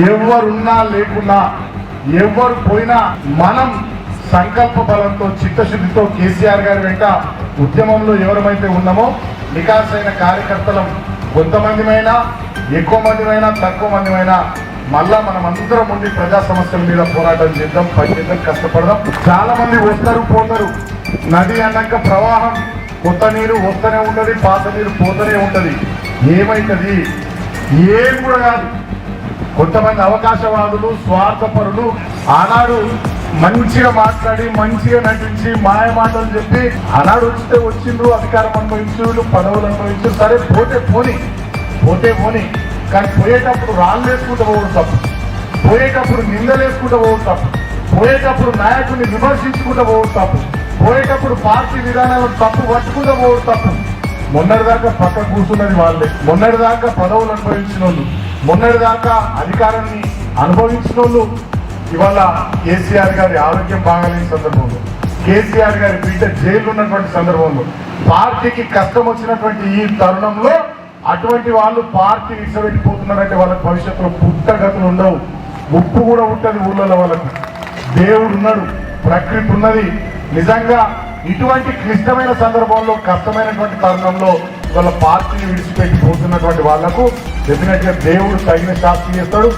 ఎవరున్నా లేకున్నా ఎవరు పోయినా మనం సంకల్ప బలంతో చిత్తశుద్ధితో కేసీఆర్ గారి వెంట ఉద్యమంలో ఎవరమైతే ఉన్నామో నికాసైన కార్యకర్తలం కొంతమందిమైనా ఎక్కువ మందిమైనా తక్కువ మందిమైనా మళ్ళా మనం అందరం ఉండి ప్రజా సమస్యల మీద పోరాటం చేద్దాం పనిచేద్దాం కష్టపడదాం. చాలా మంది వస్తారు పోతారు. నది అన్నాక ప్రవాహం కొత్త నీరు వస్తూనే ఉంటుంది పాత నీరు పోతూనే ఉంటుంది. ఏమైతుంది? ఏం కూడా కాదు. కొంతమంది అవకాశవాదులు స్వార్థపరులు ఆనాడు మంచిగా మాట్లాడి మంచిగా నటించి మాయ మాటలు చెప్పి ఆనాడు వచ్చితే వచ్చిండ్రు అధికారం అనుభవించు పదవులు అనుభవించు సరే పోతే పోని. పోతే పోని. కానీ పోయేటప్పుడు రాళ్ళు వేసుకుంటూ పోవడం తప్పు. పోయేటప్పుడు నిందలేసుకుంటూ పోవడం తప్పు. పోయేటప్పుడు నాయకుడిని విమర్శించుకుంటూ పోవడం తప్పు. పోయేటప్పుడు పార్టీ విధానాలను తప్పు పట్టుకుంటూ పోవడం తప్పు. మొన్నటిదాకా పక్క కూర్చున్నది వాళ్ళే. మొన్నటిదాకా పదవులు అనుభవించిన వాళ్ళు మొన్నటిదాకా అధికారాన్ని అనుభవించిన వాళ్ళు ఇవాళ కేసీఆర్ గారి ఆరోగ్యం బాగాలేని సందర్భంలో కేసీఆర్ గారి బిడ్డ జైలు ఉన్నటువంటి సందర్భంలో పార్టీకి కష్టం వచ్చినటువంటి ఈ తరుణంలో అటువంటి వాళ్ళు పార్టీ విడిచిపెట్టిపోతున్నారంటే వాళ్ళకి భవిష్యత్తులో పుట్టగతులు ఉండవు. ఉప్పు కూడా ఉంటుంది ఊళ్ళలో వాళ్ళకు. దేవుడు ఉన్నాడు ప్రకృతి ఉన్నది. నిజంగా ఇటువంటి క్లిష్టమైన సందర్భంలో కష్టమైనటువంటి తరుణంలో వాళ్ళ పార్టీని విడిచిపెట్టి పోతున్నటువంటి వాళ్ళకు డెఫినెట్గా దేవుడు తగిన శాస్తి చేస్తాడు.